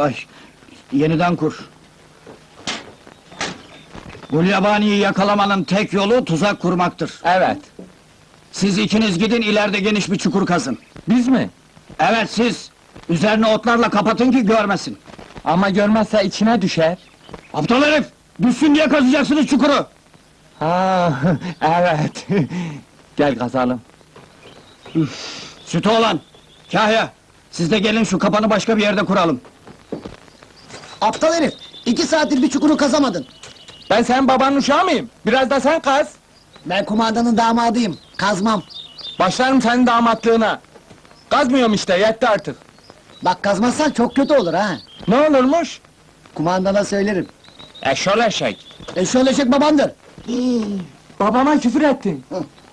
Ay, yeniden kur. Gulyabani'yi yakalamanın tek yolu tuzak kurmaktır. Evet. Siz ikiniz gidin ileride geniş bir çukur kazın. Biz mi? Evet siz. Üzerine otlarla kapatın ki görmesin. Ama görmezse içine düşer. Aptal herif! Düşsün diye kazacaksınız çukuru! Ha, evet. Gel kazalım. Sütü olan! Kahya! Siz de gelin şu kapanı başka bir yerde kuralım. Aptal herif! iki saattir bir çukuru kazamadın. Ben senin babanın uşağı mıyım? Biraz da sen kaz. Ben kumandanın damadıyım, kazmam. Başlarım senin damatlığına. Kazmıyorum işte, yetti artık. Bak kazmazsan çok kötü olur ha. Ne olurmuş? Kumandana söylerim. Eşol eşek. E şöyle çek babandır. Babama küfür ettin.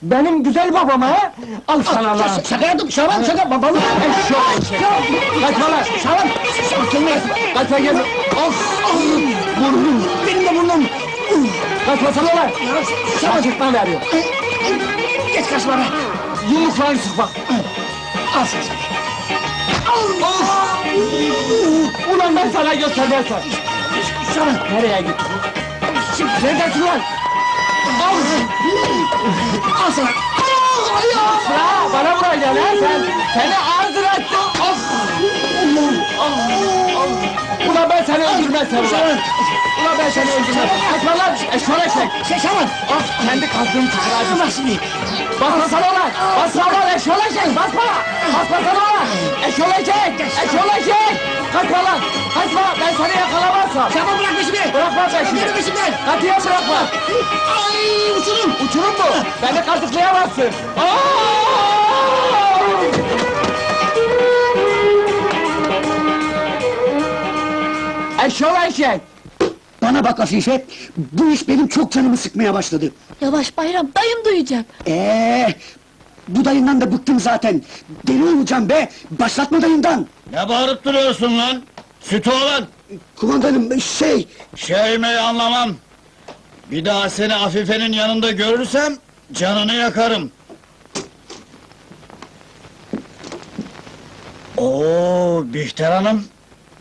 Benim güzel babama ha? Al sana lan. Şaka yaptım, Şaban şaka, babalı. Eşek. Kaçma lan. Şaban! Kaçma gel. Of! Burnum, benim de burnum! Kaçma sana lan. Şaban! Çıkma veriyor. Geç kaçma be! Yumruklarını sık bak. Al sen sen. Ulan ben sana göstermezsem. Şaban! Nereye gittin? Neredesin lan? Al sana! Ya bana gel ha sen. Seni ağzına ettim. Of! Ulan ben seni öldürmezsem ulan. Ulan ben seni öldürmezsem. Kaçma lan. Eşol eşek. Şey Şaban! Of kendi kazdığım çıkar. Bak şimdi! Basma sana lan! Basma lan eşol eşek! Basma! Basma sana lan! Eşol eşek! Eşol eşek! Kaçma lan! Kaçma! Ben yakalamazsam! Şaban bırak peşimi! Bırakma peşimi! Yürü peşimden! Katiyen bırakma! Ay uçurum! Uçurum mu? Beni kazıklayamazsın! Aa! Eşol eşek! Bana bak Afife, bu iş benim çok canımı sıkmaya başladı. Yavaş Bayram, dayım duyacak. Ee, bu dayından da bıktım zaten. Deli olacağım be, başlatma dayından. Ne bağırıp duruyorsun lan? Sütü olan! Kumandanım, şey, Şey mi anlamam. Bir daha seni Afife'nin yanında görürsem canını yakarım. Oo Bihter Hanım,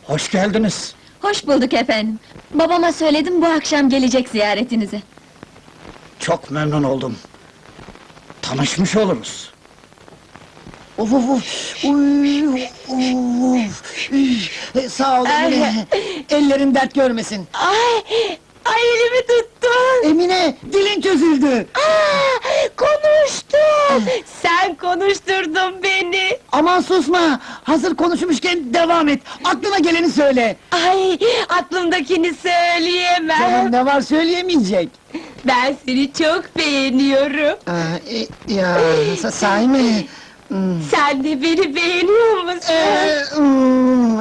hoş geldiniz. Hoş bulduk efendim. Babama söyledim bu akşam gelecek ziyaretinize. Çok memnun oldum. Tanışmış oluruz. of of of, uy, üy, e, sağ ol Emine. Ellerin dert görmesin. Ay, ay elimi tuttun. Emine, dilin çözüldü. Aa, konuştum. Sen konuşturdun beni. Aman susma, hazır konuşmuşken devam et. Aklına geleni söyle. Ay, aklımdakini söyleyemem. Canım ne var söyleyemeyecek. Ben seni çok beğeniyorum. Aa, e, ya, sa- sahi mi? Hmm. Sen de beni beğeniyor musun? Ee, hmm.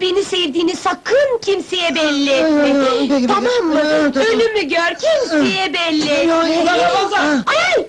Beni sevdiğini sakın kimseye belli etme! tamam mı? Ölümü gör, kimseye belli etme! Ay!